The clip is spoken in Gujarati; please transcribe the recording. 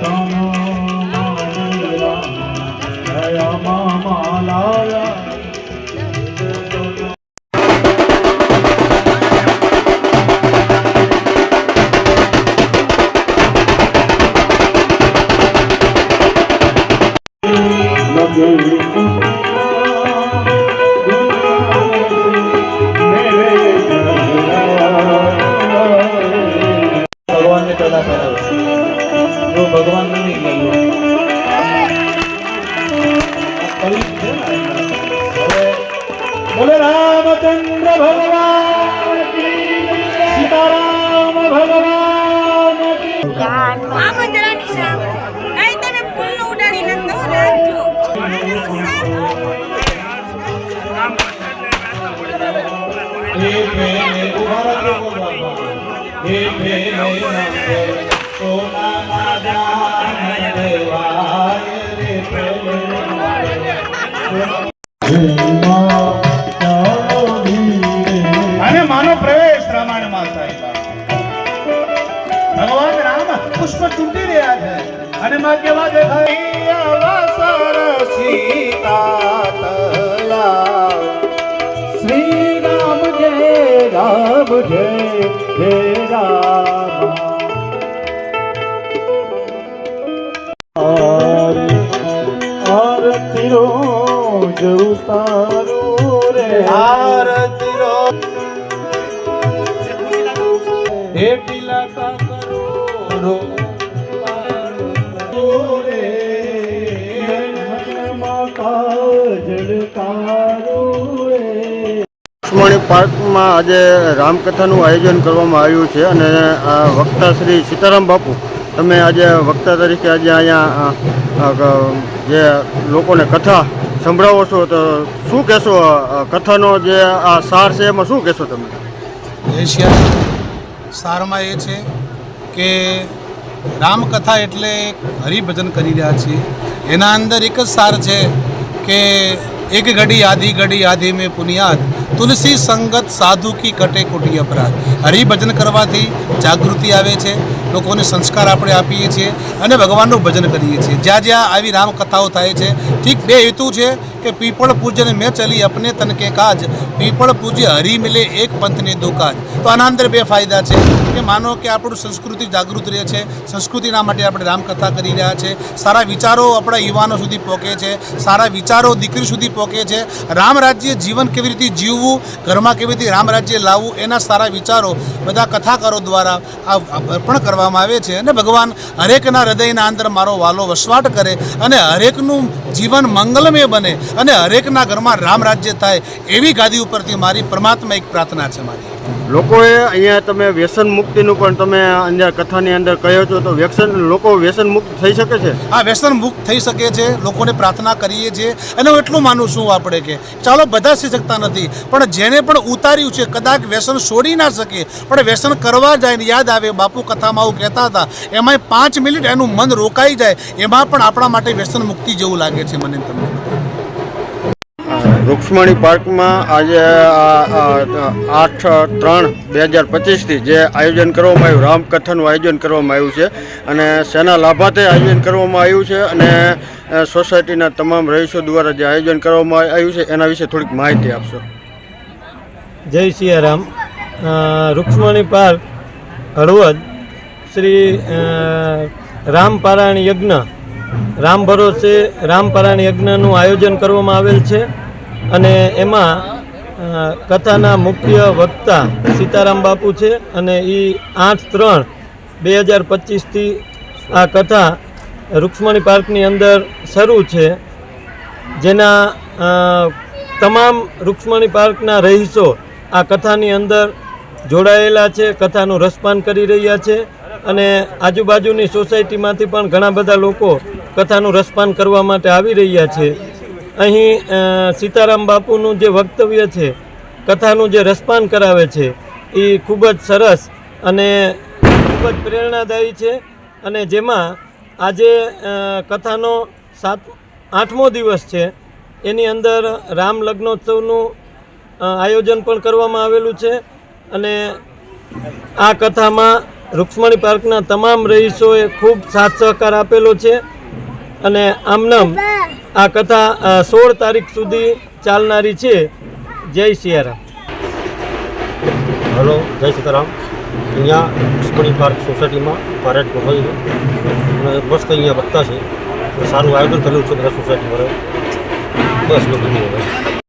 એ બોલે રામચંદ્ર ભગવાન કી જય. સીતારામ ભગવાન માં કેવા દેખાય અવસર સીતા તલા શ્રી રામ જય રામ જય જય રામ આરતી રો જવતારું રે આરતી રો હે તિલકા કરો પાર્કમાં આજે રામકથાનું આયોજન કરવામાં આવ્યું છે અને વક્તા શ્રી સીતારામ બાપુ, તમે આજે વક્તા તરીકે આજે અહીંયા જે લોકોને કથા સંભળાવો છો, તો શું કહેશો કથાનો જે આ સાર છે, એમાં શું કહેશો તમે? એશિયા સારમાં એ છે કે રામકથા એટલે હરિભજન કરી રહ્યા છીએ. એના અંદર એક જ સાર છે કે એક ઘડી આધી ઘડી આધી મેં પુનિયાદ તુલસી સંગત સાધુ કી કટે કોટી અપરાધ. હરિભજન કરવાથી જાગૃતિ આવે છે. લોકોને સંસ્કાર આપણે આપીએ છીએ અને ભગવાનનું ભજન કરીએ છીએ. જ્યાં જ્યાં આવી રામકથાઓ થાય છે, ઠીક બે હેતુ છે. કે પીપળ પૂજન મેં ચલી અપને તન કે કાજ. પીપળ પૂજ્ય હરી મિલે એક પંથને દો કાજ. તો આના અંદર બે ફાયદા છે. કે માનો કે આપણું સંસ્કૃતિ જાગૃત રહે છે. સંસ્કૃતિના માટે આપણે રામકથા કરી રહ્યા છે. સારા વિચારો આપણા યુવાનો સુધી પહોંચે છે. સારા વિચારો દીકરી સુધી પહોંચે છે. રામ રાજ્ય જીવન કેવી રીતે જીવવું, ઘરમાં કેવી રીતે રામ રાજ્ય લાવવું, એના સારા વિચારો બધા કથાકારો દ્વારા અર્પણ કરવામાં આવે છે. અને ભગવાન હરેકના હૃદયના અંદર મારો વાલો વસવાટ કરે અને હરેકનું જીવન મંગલમય બને. અને હરેકના ઘરમાં રામ રાજ્ય થાય એવી ગાદી ઉપરથી મારી પરમાત્મા એક પ્રાર્થના છે મારી. લોકોએ અહીંયા તમે વ્યસન મુક્તિનું પણ તમે અંદર કથાની અંદર કહ્યો છો તો વ્યસન લોકો વ્યસન મુક્ત થઈ શકે છે? આ વ્યસન મુક્ત થઈ શકે છે લોકોને પ્રાર્થના કરીએ છીએ. અને હું એટલું માનું છું આપણે કે ચાલો બધા થઈ શકતા નથી પણ જેને પણ ઉતાર્યું છે કદાચ વ્યસન છોડી ના શકે પણ વ્યસન કરવા જાય ને યાદ આવે બાપુ કથામાં આવું કહેતા હતા એમાંય પાંચ મિનિટ એનું મન રોકાઈ જાય એમાં પણ આપણા માટે વ્યસન મુક્તિ જેવું લાગે છે. મને તમને રૂક્ષ્મણી પાર્કમાં આજે આઠ, ત્રણ બે હજાર પચીસથી જે આયોજન કરવામાં આવ્યું રામકથાનું આયોજન કરવામાં આવ્યું છે અને શેના લાભાર્થે આયોજન કરવામાં આવ્યું છે અને સોસાયટીના તમામ રહીશો દ્વારા જે આયોજન કરવામાં આવ્યું છે એના વિશે થોડીક માહિતી આપશો. જય સિયારામ. રૂક્ષ્મણી પાર્ક, હળવદ, શ્રી રામપારાયણ યજ્ઞ. રામ ભરોસે રામપરાયણ યજ્ઞનું આયોજન કરવામાં આવેલ છે. અને એમાં કથાના મુખ્ય વક્તા સીતારામ બાપુ છે અને એ આઠ ત્રણ બે હજાર પચીસથી આ કથા રૂક્ષ્મણી પાર્કની અંદર શરૂ છે. જેના તમામ રૂક્ષ્મણી પાર્કના રહીશો આ કથાની અંદર જોડાયેલા છે, કથાનું રસપાન કરી રહ્યા છે અને આજુબાજુની સોસાયટીમાંથી પણ ઘણા બધા લોકો કથાનું રસપાન કરવા માટે આવી રહ્યા છે. અહીં સીતારામ બાપુનું જે વક્તવ્ય છે, કથાનું જે રસપાન કરાવે છે, એ ખૂબ જ સરસ અને ખૂબ જ પ્રેરણાદાયી છે. અને જેમાં આજે કથાનો સાત, આઠમો દિવસ છે. એની અંદર રામ લગ્નોત્સવનું આયોજન પણ કરવામાં આવેલું છે. અને આ કથામાં રૂક્ષ્મણી પાર્કના તમામ રહીશોએ ખૂબ સાથ સહકાર આપેલો છે. અને આમનામ આ કથા સોળ તારીખ સુધી ચાલનારી છે. જય સિયારામ. હલો, જય સીતારામ. અહીંયા લક્ષ્મણી પાર્ક સોસાયટીમાં પારેડ ગોઠવાઈ છે. અને મસ્ત અહીંયા વખતા છે. સારું આયોજન કરેલું છે બધા સોસાયટી વાળા બસ.